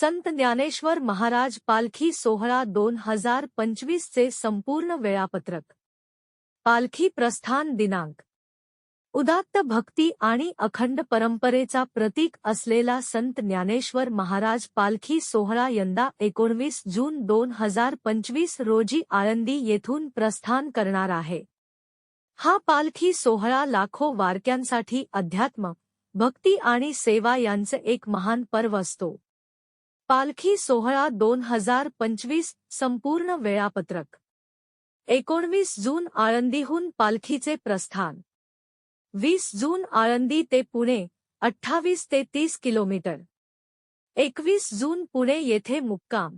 संत ज्ञानेश्वर महाराज पालखी सोहळा दोन हजार पंचवीसचे संपूर्ण वेळापत्रक. पालखी प्रस्थान दिनांक. उदात्त भक्ती आणि अखंड परंपरेचा प्रतीक असलेला संत ज्ञानेश्वर महाराज पालखी सोहळा यंदा एकोणवीस जून दोन हजार पंचवीस रोजी आळंदी येथून प्रस्थान करणार आहे. हा पालखी सोहळा लाखो वारक्यांसाठी अध्यात्म भक्ती आणि सेवा यांचे एक महान पर्व असतो. पालखी सोहळा दोन हजार पंचवीस संपूर्ण वेळापत्रक. एकोणवीस जून आळंदीहून पालखीचे प्रस्थान. वीस जून आळंदी ते पुणे अठ्ठावीस ते तीस किलोमीटर. एकवीस जून पुणे येथे मुक्काम.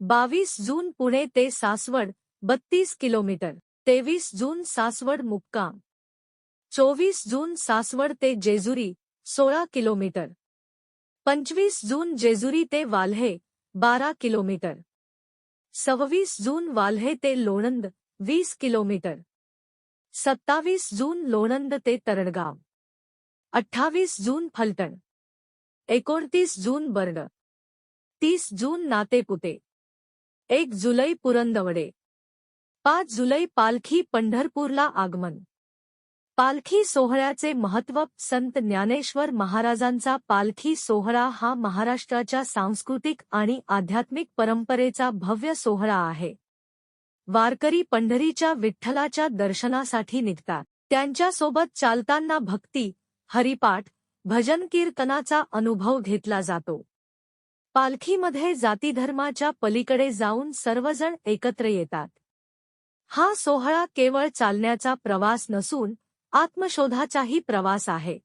बावीस जून पुणे ते सासवड बत्तीस किलोमीटर. तेवीस जून सासवड मुक्काम. चोवीस जून सासवड ते जेजुरी सोळा किलोमीटर. पंचवीस जून जेजुरी ते वाल्हे बारा किलोमीटर. सव्वीस जून वाल्हे ते लोणंद वीस किलोमीटर. सत्तावीस जून लोणंद ते तरणगाव अठ्ठावीस जून फलटण. एकोणतीस जून बर्ड. तीस जून नातेपुते. एक जुलै पुरंदवडे. पाच जुलै पालखी पंढरपूरला आगमन. पालखी सोहळ्याचे महत्त्व संत ज्ञानेश्वर महाराजांचा पालखी सोहळा हा महाराष्ट्राच्या सांस्कृतिक आणि आध्यात्मिक परंपरेचा भव्य सोहळा आहे. वारकरी पंढरीच्या विठ्ठलाच्या दर्शनासाठी निघतात. त्यांच्यासोबत चालताना भक्ती हरिपाठ भजन कीर्तनाचा अनुभव घेतला जातो. पालखीमध्ये जातीधर्माच्या पलीकडे जाऊन सर्वजण एकत्र येतात. हा सोहळा केवळ चालण्याचा प्रवास नसून आत्मशोधाचाही प्रवास आहे.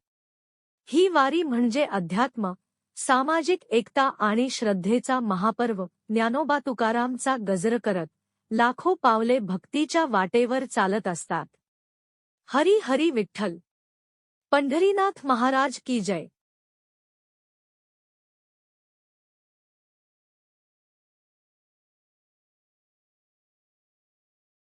ही वारी म्हणजे अध्यात्म सामाजिक एकता आणि श्रद्धेचा महापर्व. ज्ञानोबा तुकारामचा गजर करत लाखो पावले भक्तीच्या वाटेवर चालत असतात. हरी हरी विठ्ठल. पंढरीनाथ महाराज की जय.